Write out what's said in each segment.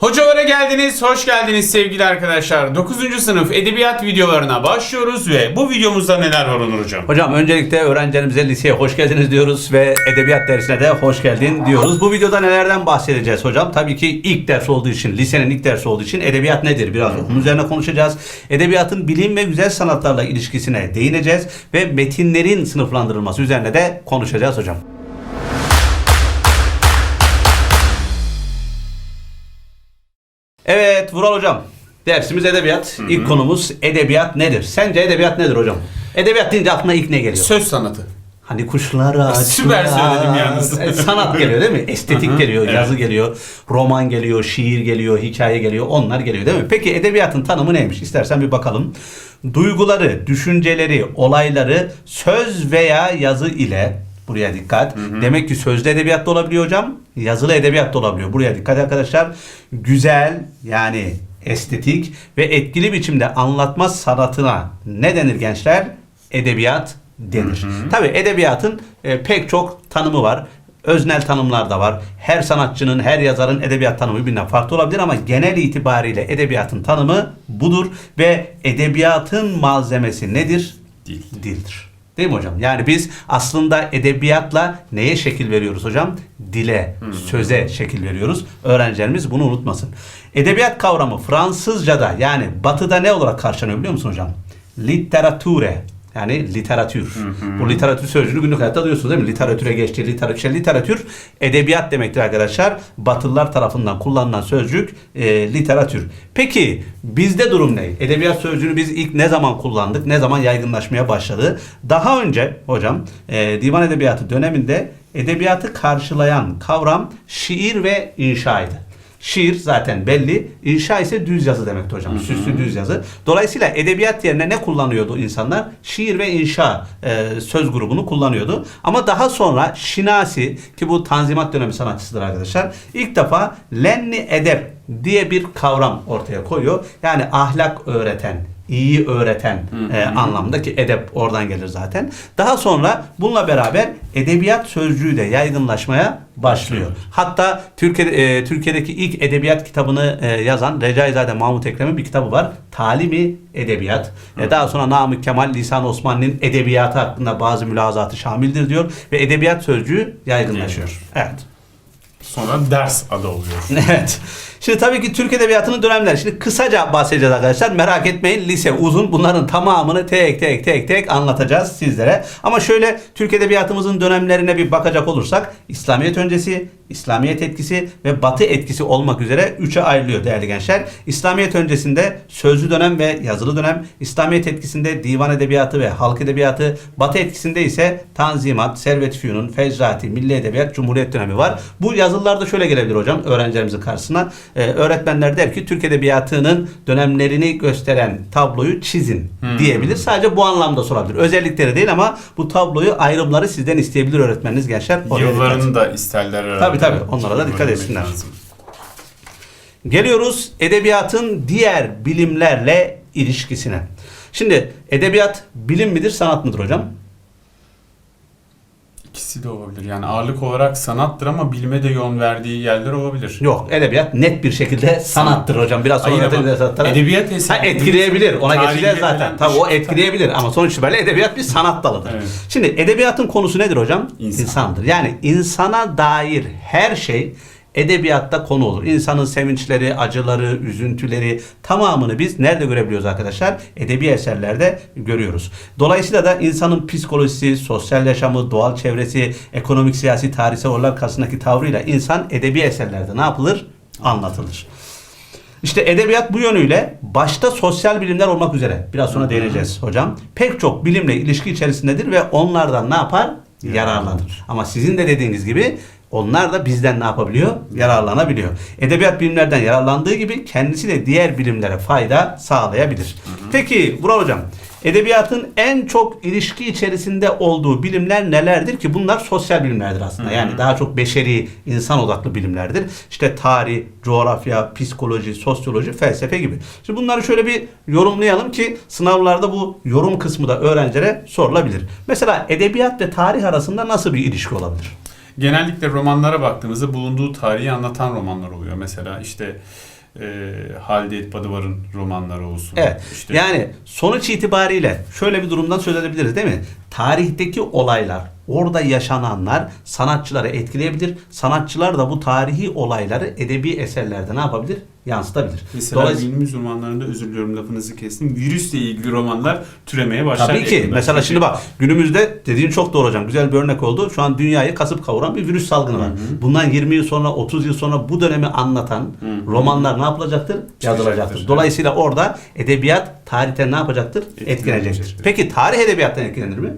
Hocalara geldiniz, hoş geldiniz sevgili arkadaşlar. 9. sınıf edebiyat videolarına başlıyoruz ve bu videomuzda neler var Onur Hocam? Hocam öncelikle öğrencilerimize liseye hoş geldiniz diyoruz ve edebiyat dersine de hoş geldin diyoruz. Bu videoda nelerden bahsedeceğiz hocam? Tabii ki ilk ders olduğu için, lisenin ilk dersi olduğu için edebiyat nedir? Biraz onun üzerine konuşacağız. Edebiyatın bilim ve güzel sanatlarla ilişkisine değineceğiz ve metinlerin sınıflandırılması üzerine de konuşacağız hocam. Evet Vural hocam. Dersimiz edebiyat. İlk konumuz edebiyat nedir? Sence edebiyat nedir hocam? Edebiyat deyince aklına ilk ne geliyor? Söz sanatı. Hani kuşlar ağaçlar. Süper söyledim yalnız. E, Sanat geliyor değil mi? Estetik geliyor, yazı geliyor, roman geliyor, şiir geliyor, hikaye geliyor. Onlar geliyor değil mi? Peki edebiyatın tanımı neymiş? İstersen bir bakalım. Duyguları, düşünceleri, olayları söz veya yazı ile Buraya dikkat. Demek ki sözlü edebiyat da olabiliyor hocam. Yazılı edebiyat da olabiliyor. Buraya dikkat arkadaşlar. Güzel yani estetik ve etkili biçimde anlatma sanatına ne denir gençler? Edebiyat denir. Tabi edebiyatın e, pek çok tanımı var. Öznel tanımlar da var. Her sanatçının, her yazarın edebiyat tanımı birbirinden farklı olabilir ama genel itibariyle edebiyatın tanımı budur ve edebiyatın malzemesi nedir? Dil. Dildir. Değil mi hocam? Yani biz aslında edebiyatla neye şekil veriyoruz hocam? Dile, söze şekil veriyoruz. Öğrencilerimiz bunu unutmasın. Edebiyat kavramı Fransızca'da yani batıda ne olarak karşılanıyor biliyor musun hocam? Literature. Yani literatür. Bu literatür sözcüğünü günlük hayatta duyuyorsunuz değil mi? Literatüre geçti, literatür. Şey, literatür edebiyat demektir arkadaşlar. Batılılar tarafından kullanılan sözcük e, literatür. Peki bizde durum ne? Edebiyat sözcüğünü biz ilk ne zaman kullandık? Ne zaman yaygınlaşmaya başladı? Daha önce hocam e, divan edebiyatı döneminde edebiyatı karşılayan kavram şiir ve inşaydı. Şiir zaten belli. İnşa ise düz yazı demekti hocam. Süslü düz yazı. Dolayısıyla edebiyat yerine ne kullanıyordu insanlar? Şiir ve inşa e, söz grubunu kullanıyordu. Ama daha sonra Şinasi ki bu Tanzimat dönemi sanatçısıdır arkadaşlar. İlk defa Lenni Edep diye bir kavram ortaya koyuyor. Yani ahlak öğreten, iyi öğreten e, anlamda ki edep oradan gelir zaten. Daha sonra bununla beraber edebiyat sözcüğü de yaygınlaşmaya başlıyor. Hatta Türkiye, e, Türkiye'deki ilk edebiyat kitabını e, yazan Recaizade Mahmut Ekrem'in bir kitabı var. Talimi Edebiyat. E, daha sonra Namık Kemal Lisan Osmanlı'nın edebiyatı hakkında bazı mülazatı şamildir diyor ve edebiyat sözcüğü yaygınlaşıyor. Evet. Sonra ders adı oluyor. Evet. Şimdi tabii ki Türk Edebiyatı'nın dönemleri. Şimdi kısaca bahsedeceğiz arkadaşlar. Merak etmeyin lise uzun. Bunların tamamını tek tek tek tek anlatacağız sizlere. Ama şöyle Türk Edebiyatımızın dönemlerine bir bakacak olursak İslamiyet öncesi, İslamiyet etkisi ve Batı etkisi olmak üzere üçe ayrılıyor değerli gençler. İslamiyet öncesinde sözlü dönem ve yazılı dönem, İslamiyet etkisinde divan edebiyatı ve halk edebiyatı, Batı etkisinde ise Tanzimat, Servet Fünun, Fecrati, Milli Edebiyat, Cumhuriyet dönemi var. Bu yazılılarda şöyle gelebilir hocam öğrencilerimizin karşısına. Ee, öğretmenler der ki Türk Edebiyatı'nın dönemlerini gösteren tabloyu çizin diyebilir. Sadece bu anlamda sorabilir. Özellikleri değil ama bu tabloyu ayrımları sizden isteyebilir öğretmeniniz gençler. Yıllarını da isterler herhalde. Tabii, tabii. Onlara da dikkat etsinler. lazım. Geliyoruz edebiyatın diğer bilimlerle ilişkisine. Şimdi edebiyat bilim midir, sanat mıdır hocam? İkisi de olabilir. Yani ağırlık olarak sanattır ama bilime de yön verdiği yerler olabilir. Yok, edebiyat net bir şekilde sanattır hocam. Biraz sonra Hayır ama sanatlara- edebiyat Ha, etkileyebilir. Ona geçeceğiz zaten. Tabii o şey. etkileyebilir ama sonuç itibariyle edebiyat bir sanat dalıdır. Evet. Şimdi edebiyatın konusu nedir hocam? İnsan. İnsandır. Yani insana dair her şey edebiyatta konu olur. İnsanın sevinçleri, acıları, üzüntüleri tamamını biz nerede görebiliyoruz arkadaşlar? Edebi eserlerde görüyoruz. Dolayısıyla da insanın psikolojisi, sosyal yaşamı, doğal çevresi, ekonomik, siyasi, tarihsel olaylar karşısındaki tavrıyla insan edebi eserlerde ne yapılır? Anlatılır. İşte edebiyat bu yönüyle başta sosyal bilimler olmak üzere biraz sonra değineceğiz hocam. Pek çok bilimle ilişki içerisindedir ve onlardan ne yapar? Yararlanır. Ama sizin de dediğiniz gibi onlar da bizden ne yapabiliyor? Yararlanabiliyor. Edebiyat bilimlerden yararlandığı gibi kendisi de diğer bilimlere fayda sağlayabilir. Peki Vural hocam Edebiyatın en çok ilişki içerisinde olduğu bilimler nelerdir ki? Bunlar sosyal bilimlerdir aslında. Yani daha çok beşeri, insan odaklı bilimlerdir. İşte tarih, coğrafya, psikoloji, sosyoloji, felsefe gibi. Şimdi bunları şöyle bir yorumlayalım ki sınavlarda bu yorum kısmı da öğrencilere sorulabilir. Mesela edebiyat ve tarih arasında nasıl bir ilişki olabilir? Genellikle romanlara baktığımızda bulunduğu tarihi anlatan romanlar oluyor. Mesela işte e, Halide Edip Adıvar'ın romanları olsun. Evet. İşte Yani sonuç itibariyle şöyle bir durumdan söz edebiliriz değil mi? Tarihteki olaylar, orada yaşananlar sanatçıları etkileyebilir. Sanatçılar da bu tarihi olayları edebi eserlerde ne yapabilir? Yansıtabilir. Mesela Dolayısıyla günümüz romanlarında özür diliyorum lafınızı kestim. Virüsle ilgili romanlar türemeye başlar. Tabii ki. yakında. Mesela şimdi bak günümüzde dediğin çok doğru hocam. Güzel bir örnek oldu. Şu an dünyayı kasıp kavuran bir virüs salgını var. Bundan 20 yıl sonra 30 yıl sonra bu dönemi anlatan romanlar ne yapılacaktır? Yazılacaktır. Dolayısıyla orada edebiyat tarihten ne yapacaktır? Etkilenecektir. Peki tarih edebiyattan etkilenir mi?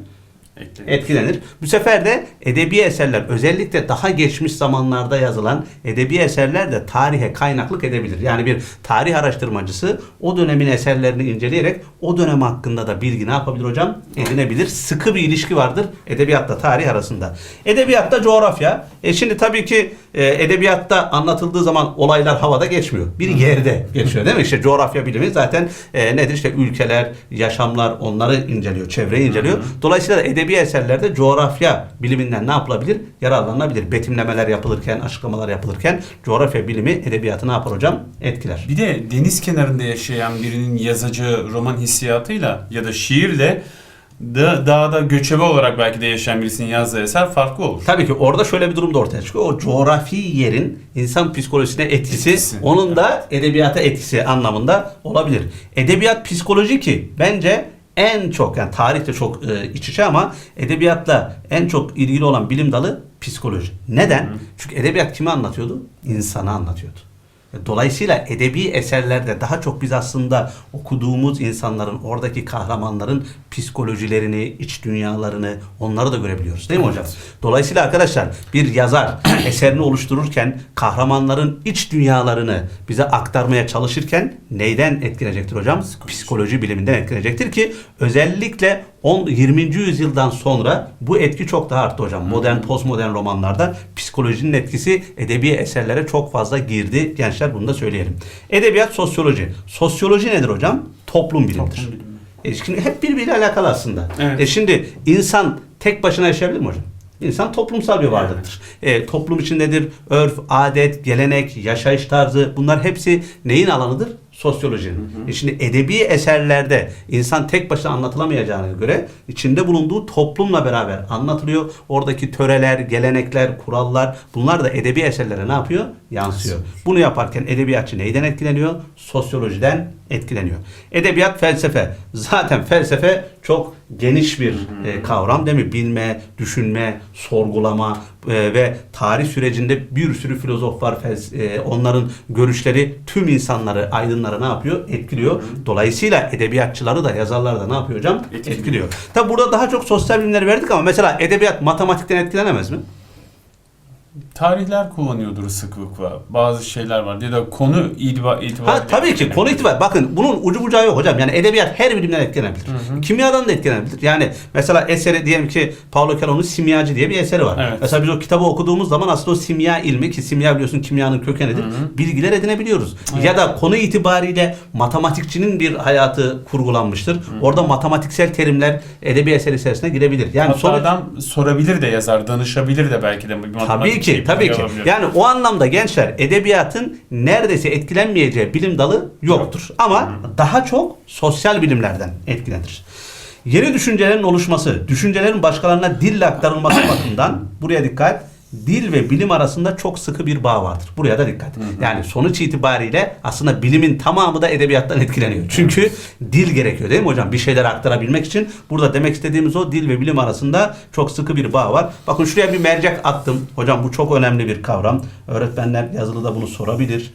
Ekle. etkilenir. Bu sefer de edebi eserler özellikle daha geçmiş zamanlarda yazılan edebi eserler de tarihe kaynaklık edebilir. Yani bir tarih araştırmacısı o dönemin eserlerini inceleyerek o dönem hakkında da bilgi ne yapabilir hocam? Edinebilir. Sıkı bir ilişki vardır edebiyatla tarih arasında. Edebiyatta coğrafya. E şimdi tabii ki e, edebiyatta anlatıldığı zaman olaylar havada geçmiyor. Bir yerde geçiyor değil mi? İşte coğrafya bilimi zaten e, nedir? İşte ülkeler, yaşamlar onları inceliyor, çevreyi inceliyor. Dolayısıyla edebi eserlerde coğrafya biliminden ne yapılabilir? Yararlanabilir. Betimlemeler yapılırken, açıklamalar yapılırken coğrafya bilimi edebiyatı ne yapar hocam? Etkiler. Bir de deniz kenarında yaşayan birinin yazacağı roman hissiyatıyla ya da şiirle da, dağda göçebe olarak belki de yaşayan birisinin yazdığı eser farklı olur. Tabii ki orada şöyle bir durum da ortaya çıkıyor. O coğrafi yerin insan psikolojisine etkisi, Etkisi. onun da edebiyata etkisi anlamında olabilir. Edebiyat psikoloji ki bence en çok yani tarihte çok e, iç içe ama edebiyatla en çok ilgili olan bilim dalı psikoloji. Neden? Çünkü edebiyat kimi anlatıyordu? İnsanı anlatıyordu. Dolayısıyla edebi eserlerde daha çok biz aslında okuduğumuz insanların, oradaki kahramanların psikolojilerini, iç dünyalarını, onları da görebiliyoruz. Değil mi hocam? Dolayısıyla arkadaşlar bir yazar eserini oluştururken kahramanların iç dünyalarını bize aktarmaya çalışırken neyden etkilenecektir hocam? Psikoloji biliminden etkilenecektir ki özellikle 10 20. yüzyıldan sonra bu etki çok daha arttı hocam. Modern, postmodern romanlarda psikolojinin etkisi edebi eserlere çok fazla girdi. Gençler bunu da söyleyelim. Edebiyat, sosyoloji. Sosyoloji nedir hocam? Toplum bilimidir. Toplum bilimi. E şimdi hep birbiriyle alakalı aslında. Evet. E şimdi insan tek başına yaşayabilir mi hocam? İnsan toplumsal bir varlıktır. E, toplum içindedir. Örf, adet, gelenek, yaşayış tarzı bunlar hepsi neyin alanıdır? Sosyolojinin. E şimdi edebi eserlerde insan tek başına anlatılamayacağına göre içinde bulunduğu toplumla beraber anlatılıyor. Oradaki töreler, gelenekler, kurallar bunlar da edebi eserlere ne yapıyor? Yansıyor. Bunu yaparken edebiyatçı neyden etkileniyor? Sosyolojiden etkileniyor. Edebiyat, felsefe. Zaten felsefe çok geniş bir e, kavram değil mi? Bilme, düşünme, sorgulama e, ve tarih sürecinde bir sürü filozof var. Fels- e, onların görüşleri tüm insanları, aydınları ne yapıyor? Etkiliyor. Dolayısıyla edebiyatçıları da, yazarları da ne yapıyor hocam? Etkiliyor. Etkiliyor. Tabi burada daha çok sosyal bilimleri verdik ama mesela edebiyat matematikten etkilenemez mi? Tarihler kullanıyordur sıklıkla. Bazı şeyler var. Ya da konu itibar, itibariyle. Ha tabii ki konu itibariyle bakın bunun ucu bucağı yok hocam. Yani edebiyat her bilimden etkilenebilir. Kimyadan da etkilenebilir. Yani mesela eseri diyelim ki Paulo Coelho'nun Simyacı diye bir eseri var. Evet. Mesela biz o kitabı okuduğumuz zaman aslında o simya ilmi ki simya biliyorsun kimyanın kökenidir. Bilgiler edinebiliyoruz. Ya da konu itibariyle matematikçinin bir hayatı kurgulanmıştır. Orada matematiksel terimler edebi eser içerisine girebilir. Yani Hatta sonuç adam sorabilir de yazar, danışabilir de belki de. bir Tabii matematik ki, tabii ki. Yani o anlamda gençler edebiyatın neredeyse etkilenmeyeceği bilim dalı yoktur. Ama daha çok sosyal bilimlerden etkilenir. Yeni düşüncelerin oluşması, düşüncelerin başkalarına dille aktarılması bakımından buraya dikkat. Dil ve bilim arasında çok sıkı bir bağ vardır. Buraya da dikkat. Yani sonuç itibariyle aslında bilimin tamamı da edebiyattan etkileniyor. Çünkü dil gerekiyor değil mi hocam? Bir şeyler aktarabilmek için. Burada demek istediğimiz o dil ve bilim arasında çok sıkı bir bağ var. Bakın şuraya bir mercek attım. Hocam bu çok önemli bir kavram. Öğretmenler yazılıda bunu sorabilir.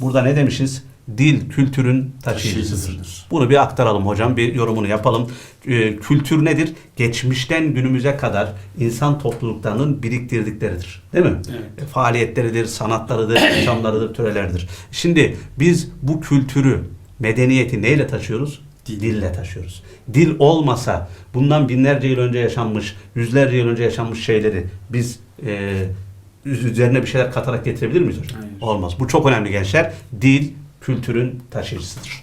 Burada ne demişiz? Dil kültürün taşıyıcısıdır. Bunu bir aktaralım hocam, bir yorumunu yapalım. Ee, kültür nedir? Geçmişten günümüze kadar insan topluluklarının biriktirdikleridir. Değil mi? Evet. E, Faaliyetleridir, sanatlarıdır, yaşamlarıdır, töreleridir. Şimdi biz bu kültürü, medeniyeti neyle taşıyoruz? Dil. Dille taşıyoruz. Dil olmasa bundan binlerce yıl önce yaşanmış, yüzlerce yıl önce yaşanmış şeyleri biz e, üzerine bir şeyler katarak getirebilir miyiz hocam? Hayır. Olmaz. Bu çok önemli gençler. Dil kültürün taşıyıcısıdır.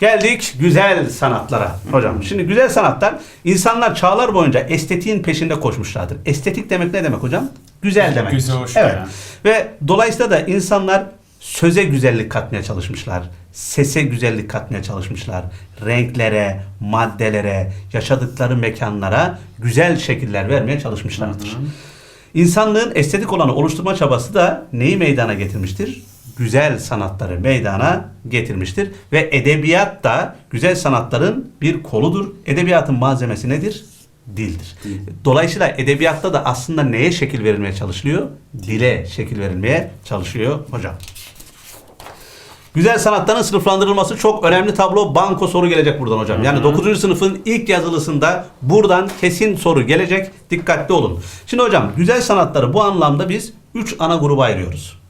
Geldik güzel sanatlara hocam. Şimdi güzel sanatlar insanlar çağlar boyunca estetiğin peşinde koşmuşlardır. Estetik demek ne demek hocam? Güzel demek. Güzel, hoş Evet. yani. Ve dolayısıyla da insanlar söze güzellik katmaya çalışmışlar. Sese güzellik katmaya çalışmışlar. Renklere, maddelere, yaşadıkları mekanlara güzel şekiller vermeye çalışmışlardır. İnsanlığın estetik olanı oluşturma çabası da neyi meydana getirmiştir? Güzel sanatları meydana getirmiştir. Ve edebiyat da güzel sanatların bir koludur. Edebiyatın malzemesi nedir? Dildir. Dolayısıyla edebiyatta da aslında neye şekil verilmeye çalışılıyor? Dile şekil verilmeye çalışıyor hocam. Güzel sanatların sınıflandırılması çok önemli tablo. Banko soru gelecek buradan hocam. Yani 9. sınıfın ilk yazılısında buradan kesin soru gelecek. Dikkatli olun. Şimdi hocam güzel sanatları bu anlamda biz 3 ana gruba ayırıyoruz.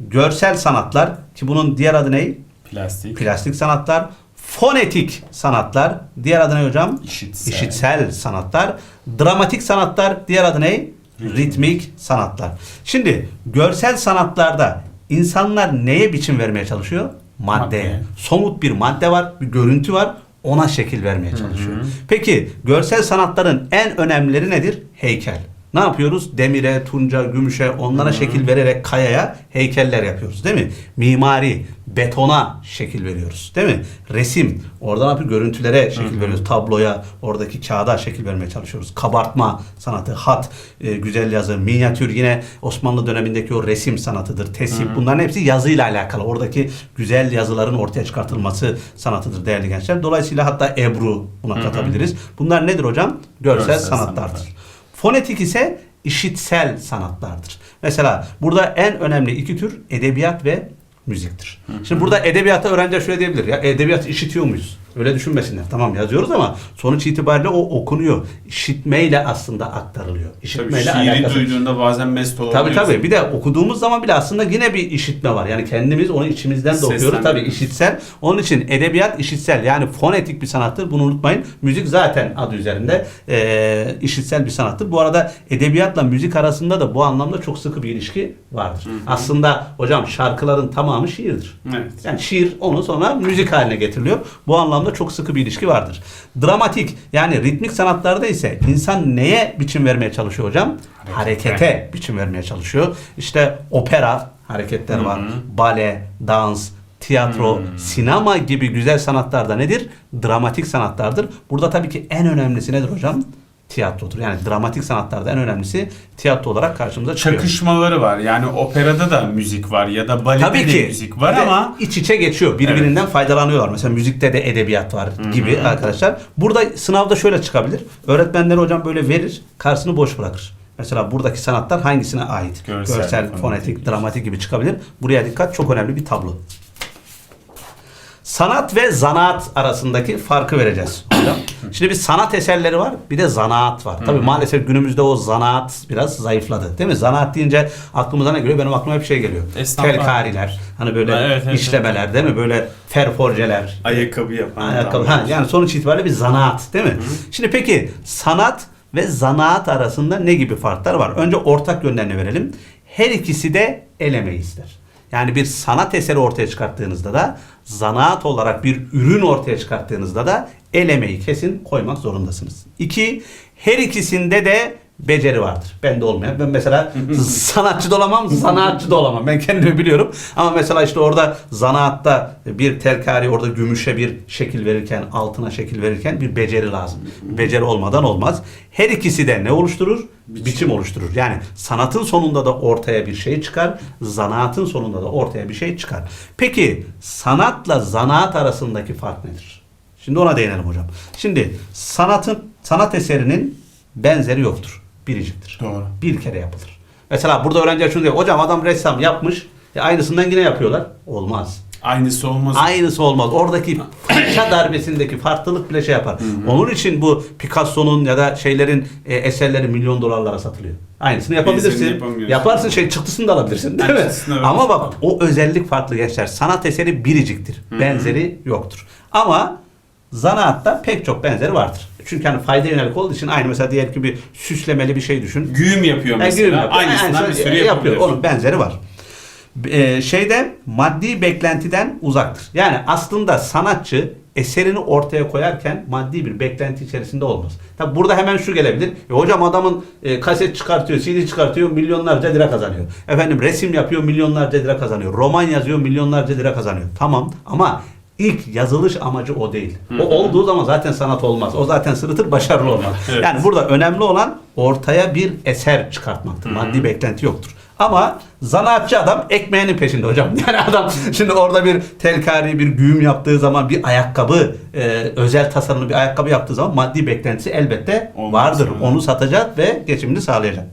Görsel sanatlar ki bunun diğer adı ne? Plastik. Plastik sanatlar. Fonetik sanatlar. Diğer adı ne hocam? İşitsel. İşitsel sanatlar. Dramatik sanatlar. Diğer adı ne? Ritmik sanatlar. Şimdi görsel sanatlarda insanlar neye biçim vermeye çalışıyor? Maddeye. Maddeye. Somut bir madde var, bir görüntü var. Ona şekil vermeye çalışıyor. Peki görsel sanatların en önemlileri nedir? Heykel. Ne yapıyoruz? Demire, tunca, gümüşe onlara şekil vererek kayaya heykeller yapıyoruz değil mi? Mimari, betona şekil veriyoruz değil mi? Resim, oradan yapıyor? Görüntülere şekil veriyoruz. Tabloya, oradaki kağıda şekil vermeye çalışıyoruz. Kabartma sanatı, hat, e, güzel yazı, minyatür yine Osmanlı dönemindeki o resim sanatıdır. Tesip bunların hepsi yazıyla alakalı. Oradaki güzel yazıların ortaya çıkartılması sanatıdır değerli gençler. Dolayısıyla hatta Ebru buna katabiliriz. Bunlar nedir hocam? Görsel, Görsel sanatlardır. sanatlar. Fonetik ise işitsel sanatlardır. Mesela burada en önemli iki tür edebiyat ve müziktir. Şimdi burada edebiyatta öğrenciler şöyle diyebilir. Ya edebiyat işitiyor muyuz? Öyle düşünmesinler. Tamam yazıyoruz ama sonuç itibariyle o okunuyor. İşitmeyle aslında aktarılıyor. Tabii İşitmeyle şiiri alakası. duyduğunda bazen mest Tabii olabiliyorsun. tabii. Bir de okuduğumuz zaman bile aslında yine bir işitme var. Yani kendimiz onu içimizden de okuyoruz. Tabii işitsel. Onun için edebiyat işitsel. Yani fonetik bir sanattır. Bunu unutmayın. Müzik zaten adı üzerinde eee işitsel bir sanattır. Bu arada edebiyatla müzik arasında da bu anlamda çok sıkı bir ilişki vardır. Aslında hocam şarkıların tamamı şiirdir. Evet. Yani şiir onu sonra müzik haline getiriliyor. Bu anlamda çok sıkı bir ilişki vardır. Dramatik yani ritmik sanatlarda ise insan neye biçim vermeye çalışıyor hocam? Harekete. Harekete biçim vermeye çalışıyor. İşte opera hareketler var. Bale, dans, tiyatro, sinema gibi güzel sanatlarda nedir? Dramatik sanatlardır. Burada tabii ki en önemlisi nedir hocam? Tiyatrodur. Yani dramatik sanatlarda en önemlisi tiyatro olarak karşımıza çıkıyor. Çakışmaları var. Yani operada da müzik var ya da balede Tabii de ki. müzik var ama iç içe geçiyor. Birbirinden faydalanıyorlar. Mesela müzikte de edebiyat var gibi arkadaşlar. Burada sınavda şöyle çıkabilir. Öğretmenleri hocam böyle verir, karşısını boş bırakır. Mesela buradaki sanatlar hangisine ait? Görsel, Görsel, fonetik. fonetik, dramatik gibi çıkabilir. Buraya dikkat çok önemli bir tablo. Sanat ve zanaat arasındaki farkı vereceğiz. Şimdi bir sanat eserleri var, bir de zanaat var. Tabii maalesef günümüzde o zanaat biraz zayıfladı. Değil mi? Zanaat deyince aklımıza ne geliyor? Benim aklıma hep şey geliyor. Esnaflar. Telkariler. Hani böyle Ha, evet, evet, işlemeler değil mi? Böyle ferforceler. ayakkabı yapan Ayakkabı. adamlar. Ha, yani sonuç itibariyle bir zanaat değil mi? Şimdi peki sanat ve zanaat arasında ne gibi farklar var? Önce ortak yönlerini verelim. Her ikisi de el emeği ister. Yani bir sanat eseri ortaya çıkarttığınızda da zanaat olarak bir ürün ortaya çıkarttığınızda da el emeği kesin koymak zorundasınız. İki, her ikisinde de beceri vardır. Bende olmayan. Ben mesela sanatçı da olamam, zanaatçı da olamam. Ben kendimi biliyorum. Ama mesela işte orada zanaatta bir telkari orada gümüşe bir şekil verirken, altına şekil verirken bir beceri lazım. Beceri olmadan olmaz. Her ikisi de ne oluşturur? Biçim, oluşturur. Yani sanatın sonunda da ortaya bir şey çıkar, zanaatın sonunda da ortaya bir şey çıkar. Peki sanatla zanaat arasındaki fark nedir? Şimdi ona değinelim hocam. Şimdi sanatın sanat eserinin benzeri yoktur. Biriciktir. Doğru. Bir kere yapılır. Mesela burada öğrenciler şunu diyor. Hocam adam ressam yapmış. E aynısından yine yapıyorlar. Olmaz. Aynısı olmaz. Aynısı olmaz. Oradaki fırça darbesindeki farklılık bile şey yapar. Onun için bu Picasso'nun ya da şeylerin e, eserleri milyon dolarlara satılıyor. Aynısını yapabilirsin. Yaparsın şey çıktısını da alabilirsin değil mi? Ama bak o özellik farklı gençler. Sanat eseri biriciktir. Benzeri yoktur. Ama zanaatta pek çok benzeri vardır. Çünkü hani fayda yönelik olduğu için aynı mesela diğer gibi süslemeli bir şey düşün. Güğüm yapıyor Yani mesela. güğüm yapıyor. Aynısından Aynısını bir sürü yapıyor. Onun benzeri var. e, şeyde maddi beklentiden uzaktır. Yani aslında sanatçı eserini ortaya koyarken maddi bir beklenti içerisinde olmaz. Tabi burada hemen şu gelebilir. E, hocam adamın e, kaset çıkartıyor, CD çıkartıyor, milyonlarca lira kazanıyor. Efendim resim yapıyor, milyonlarca lira kazanıyor. Roman yazıyor, milyonlarca lira kazanıyor. Tamam ama ilk yazılış amacı o değil. O olduğu zaman zaten sanat olmaz. O zaten sırıtır, başarılı olmaz. Evet. Yani burada önemli olan ortaya bir eser çıkartmaktır. Maddi beklenti yoktur. Ama zanaatçı adam ekmeğinin peşinde hocam. Yani adam şimdi orada bir telkari bir güğüm yaptığı zaman bir ayakkabı e, özel tasarımlı bir ayakkabı yaptığı zaman maddi beklentisi elbette Olmaz, vardır. evet. Onu satacak ve geçimini sağlayacak.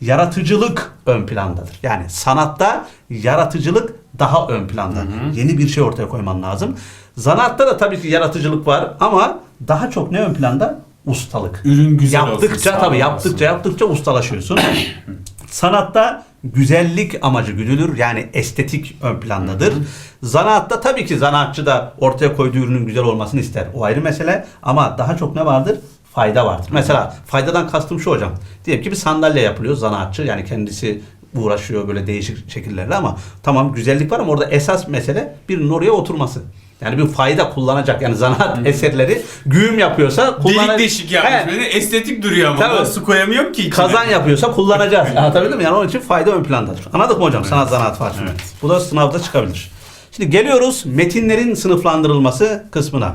Yaratıcılık ön plandadır. Yani sanatta yaratıcılık daha ön planda. Yeni bir şey ortaya koyman lazım. Zanatta da tabii ki yaratıcılık var ama daha çok ne ön planda? Ustalık. Ürün güzel olsun, yaptıkça sağlam tabii olsun. yaptıkça yaptıkça ustalaşıyorsun. Sanatta güzellik amacı güdülür. Yani estetik ön plandadır. Zanaatta tabii ki zanaatçı da ortaya koyduğu ürünün güzel olmasını ister. O ayrı mesele. Ama daha çok ne vardır? Fayda vardır. Mesela faydadan kastım şu hocam. Diyelim ki bir sandalye yapılıyor zanaatçı. Yani kendisi uğraşıyor böyle değişik şekillerle ama tamam güzellik var ama orada esas mesele birinin oraya oturması. Yani bir fayda kullanacak yani zanaat eserleri güğüm yapıyorsa Delik kullanacak. deşik yapmış. Böyle estetik duruyor ama. Tabii. Su koyamıyorum ki içine. Kazan yapıyorsa kullanacağız. Anlatabildim mi? Yani onun için fayda ön plandadır. Anladık mı hocam? Sanat zanaat farkını. Evet. Bu da sınavda çıkabilir. Şimdi geliyoruz metinlerin sınıflandırılması kısmına.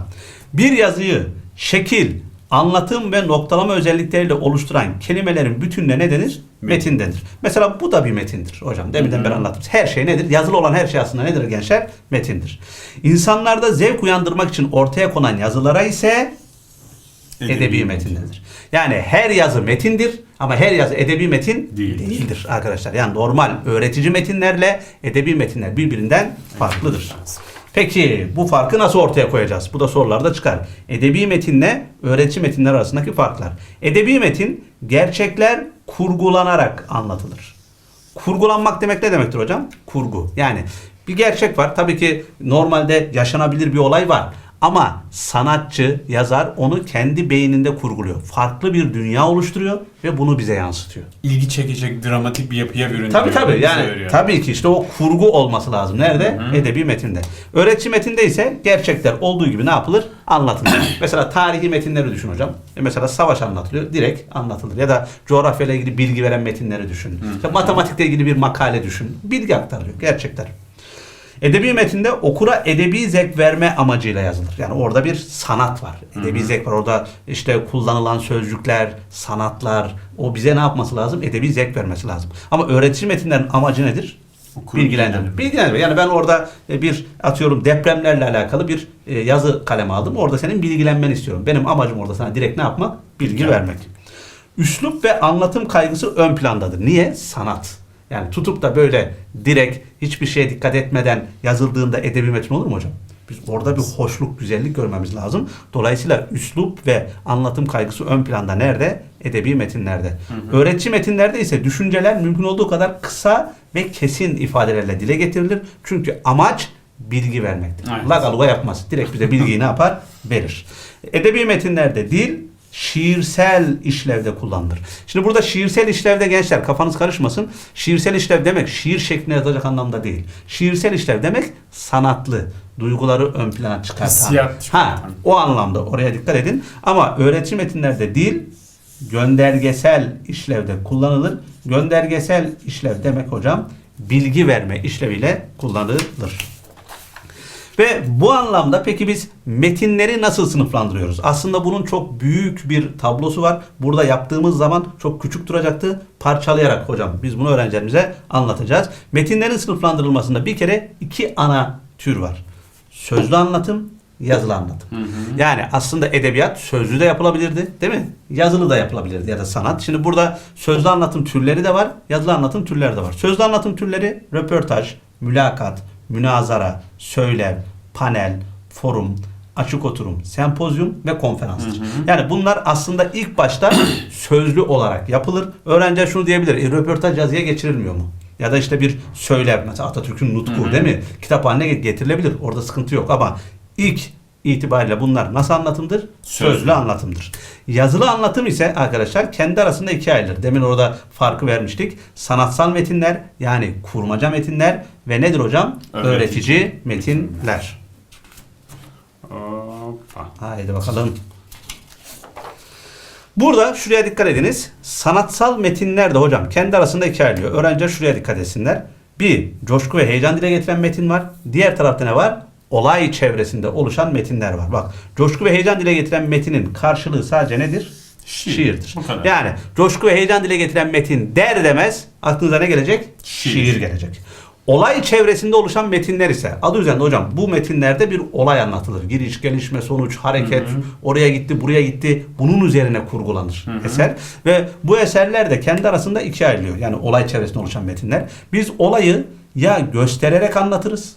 Bir yazıyı şekil, anlatım ve noktalama özellikleriyle oluşturan kelimelerin bütününe ne denir? Metin denir. Mesela bu da bir metindir hocam. Deminden beri anlattım. Her şey nedir? Yazılı olan her şey aslında nedir gençler? Metindir. İnsanlarda zevk uyandırmak için ortaya konan yazılara ise edebi metinlerdir. Yani her yazı metindir ama her yazı edebi metin Değil. değildir arkadaşlar. Yani normal öğretici metinlerle edebi metinler birbirinden farklıdır. Peki bu farkı nasıl ortaya koyacağız? Bu da sorularda çıkar. Edebi metinle öğretici metinler arasındaki farklar. Edebi metin gerçekler kurgulanarak anlatılır. Kurgulanmak demek ne demektir hocam? Kurgu. Yani bir gerçek var. Tabii ki normalde yaşanabilir bir olay var. Ama sanatçı, yazar onu kendi beyninde kurguluyor. Farklı bir dünya oluşturuyor ve bunu bize yansıtıyor. İlgi çekecek dramatik bir yapıya büründürüyor. Tabii tabii yani tabii ki işte o kurgu olması lazım. Nerede? Edebi metinde. Öğretici metinde ise gerçekler olduğu gibi ne yapılır? Anlatılır. mesela tarihi metinleri düşün hocam. E mesela savaş anlatılıyor. Direkt anlatılır. Ya da coğrafyayla ilgili bilgi veren metinleri düşün. İşte matematikle ilgili bir makale düşün. Bilgi aktarılıyor. Gerçekler. Edebi metinde okura edebi zevk verme amacıyla yazılır. Yani orada bir sanat var. Edebi zevk var. Orada işte kullanılan sözcükler, sanatlar o bize ne yapması lazım? Edebi zevk vermesi lazım. Ama öğretici metinlerin amacı nedir? Okuru Bilgilendirme. bilgilendirme. Yani ben orada e, bir atıyorum depremlerle alakalı bir e, yazı kaleme aldım. Orada senin bilgilenmeni istiyorum. Benim amacım orada sana direkt ne yapmak? Bilgi Bilgi vermek. Üslup ve anlatım kaygısı ön plandadır. Niye? Sanat. Yani tutup da böyle direkt hiçbir şeye dikkat etmeden yazıldığında edebi metin olur mu hocam? Biz orada bir hoşluk, güzellik görmemiz lazım. Dolayısıyla üslup ve anlatım kaygısı ön planda nerede? Edebi metinlerde. Öğretici metinlerde ise düşünceler mümkün olduğu kadar kısa ve kesin ifadelerle dile getirilir. Çünkü amaç bilgi vermektir. Lagaluga yapmaz. Direkt bize bilgiyi ne yapar? Verir. Edebi metinlerde dil şiirsel işlevde kullanılır. Şimdi burada şiirsel işlevde gençler kafanız karışmasın. Şiirsel işlev demek şiir şeklinde yazacak anlamda değil. Şiirsel işlev demek sanatlı, duyguları ön plana çıkartan. Hissiyat Ha, o anlamda oraya dikkat edin. Ama öğretici metinlerde dil göndergesel işlevde kullanılır. Göndergesel işlev demek hocam bilgi verme işleviyle kullanılır. Ve bu anlamda peki biz metinleri nasıl sınıflandırıyoruz? Aslında bunun çok büyük bir tablosu var. Burada yaptığımız zaman çok küçük duracaktı. Parçalayarak hocam biz bunu öğrencilerimize anlatacağız. Metinlerin sınıflandırılmasında bir kere iki ana tür var. Sözlü anlatım, yazılı anlatım. Yani aslında edebiyat sözlü de yapılabilirdi değil mi? Yazılı da yapılabilirdi ya da sanat. Şimdi burada sözlü anlatım türleri de var, yazılı anlatım türleri de var. Sözlü anlatım türleri röportaj, mülakat, münazara, söylev, panel, forum, açık oturum, sempozyum ve konferanstır. Yani bunlar aslında ilk başta sözlü olarak yapılır. Öğrenciler şunu diyebilir. E, röportaj yazıya geçirilmiyor mu? Ya da işte bir söylev mesela Atatürk'ün nutku değil mi? Kitap haline getirilebilir. Orada sıkıntı yok ama ilk itibariyle bunlar nasıl anlatımdır? Sözlü. Sözlü anlatımdır. Yazılı anlatım ise arkadaşlar kendi arasında ikiye ayrılır. Demin orada farkı vermiştik. Sanatsal metinler yani kurmaca metinler ve nedir hocam? Öğretici Öğretici metinler. Hoppa. Haydi bakalım. Burada şuraya dikkat ediniz. Sanatsal metinler de hocam kendi arasında ikiye ayrılıyor. Öğrenciler şuraya dikkat etsinler. Bir, coşku ve heyecan dile getiren metin var. Diğer tarafta ne var? Olay çevresinde oluşan metinler var. Bak, coşku ve heyecan dile getiren metinin karşılığı sadece nedir? Şiir. Şiirdir. Bu kadar. Yani coşku ve heyecan dile getiren metin der demez aklınıza ne gelecek? Şiir. Şiir gelecek. Olay çevresinde oluşan metinler ise adı üzerinde hocam bu metinlerde bir olay anlatılır. Giriş, gelişme, sonuç, hareket, oraya gitti, buraya gitti. Bunun üzerine kurgulanır eser. Ve bu eserler de kendi arasında ikiye ayrılıyor. Yani olay çevresinde oluşan metinler. Biz olayı ya göstererek anlatırız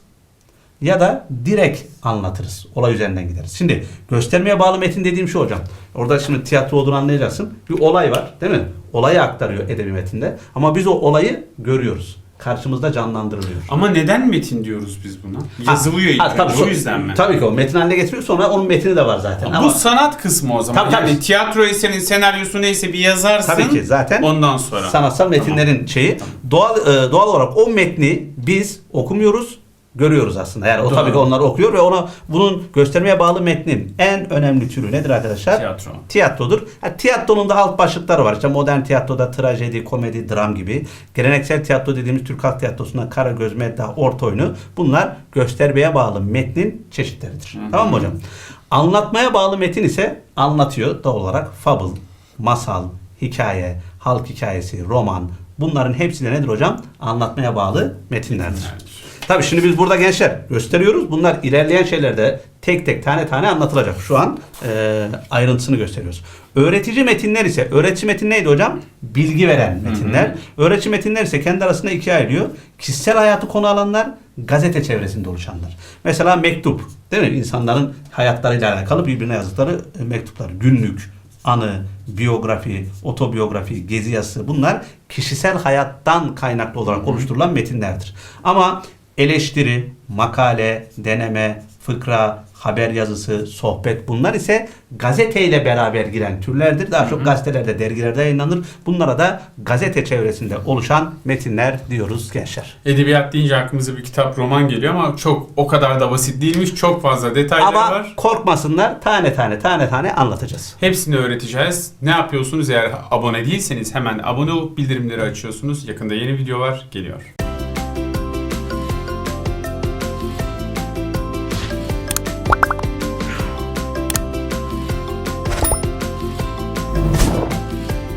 ya da direkt anlatırız. Olay üzerinden gideriz. Şimdi göstermeye bağlı metin dediğim şu hocam. Orada şimdi tiyatro olduğunu anlayacaksın. Bir olay var değil mi? Olayı aktarıyor edebi metinde. Ama biz o olayı görüyoruz. Karşımızda canlandırılıyor. Ama neden metin diyoruz biz buna? Yazılıyor ilk Ha, önce, tabii, o yüzden mi? Tabii ki o metin haline getiriyor sonra onun metni de var zaten. Bu Ama sanat kısmı o zaman. Tabii, tabii. Yani tiyatro eserin senaryosu neyse bir yazarsın. Tabii ki, zaten Ondan sonra. sanatsal metinlerin şeyi doğal e, doğal olarak o metni biz okumuyoruz görüyoruz aslında. Yani o Doğru. tabii ki onları okuyor ve ona bunun göstermeye bağlı metnin en önemli türü nedir arkadaşlar? Tiyatro. Tiyatrodur. Ha, tiyatronun da alt başlıkları var. İşte modern tiyatroda trajedi, komedi, dram gibi. Geleneksel tiyatro dediğimiz Türk halk tiyatrosunda Karagöz, Meddah, Orta oyunu bunlar göstermeye bağlı metnin çeşitleridir. Hı hı. Tamam mı hocam? Anlatmaya bağlı metin ise anlatıyor doğal olarak fable, masal, hikaye, halk hikayesi, roman bunların hepsi de nedir hocam? Anlatmaya bağlı metinlerdir. Tabii şimdi biz burada gençler gösteriyoruz. Bunlar ilerleyen şeylerde tek tek tane tane anlatılacak. Şu an e, ayrıntısını gösteriyoruz. Öğretici metinler ise, öğretici metin neydi hocam? Bilgi veren metinler. Öğretici metinler ise kendi arasında ikiye ayrılıyor. Kişisel hayatı konu alanlar, gazete çevresinde oluşanlar. Mesela mektup, değil mi? İnsanların hayatlarıyla alakalı birbirine yazdıkları e, mektuplar. Günlük, anı, biyografi, otobiyografi, gezi yazısı bunlar kişisel hayattan kaynaklı olarak oluşturulan metinlerdir. Ama eleştiri, makale, deneme, fıkra, haber yazısı, sohbet bunlar ise gazeteyle beraber giren türlerdir. Daha çok gazetelerde, dergilerde yayınlanır. Bunlara da gazete çevresinde oluşan metinler diyoruz gençler. Edebiyat deyince aklımıza bir kitap roman geliyor ama çok o kadar da basit değilmiş. Çok fazla detayları Ama var. korkmasınlar tane tane tane tane anlatacağız. Hepsini öğreteceğiz. Ne yapıyorsunuz eğer abone değilseniz hemen abone olup bildirimleri açıyorsunuz. Yakında yeni video var. Geliyor.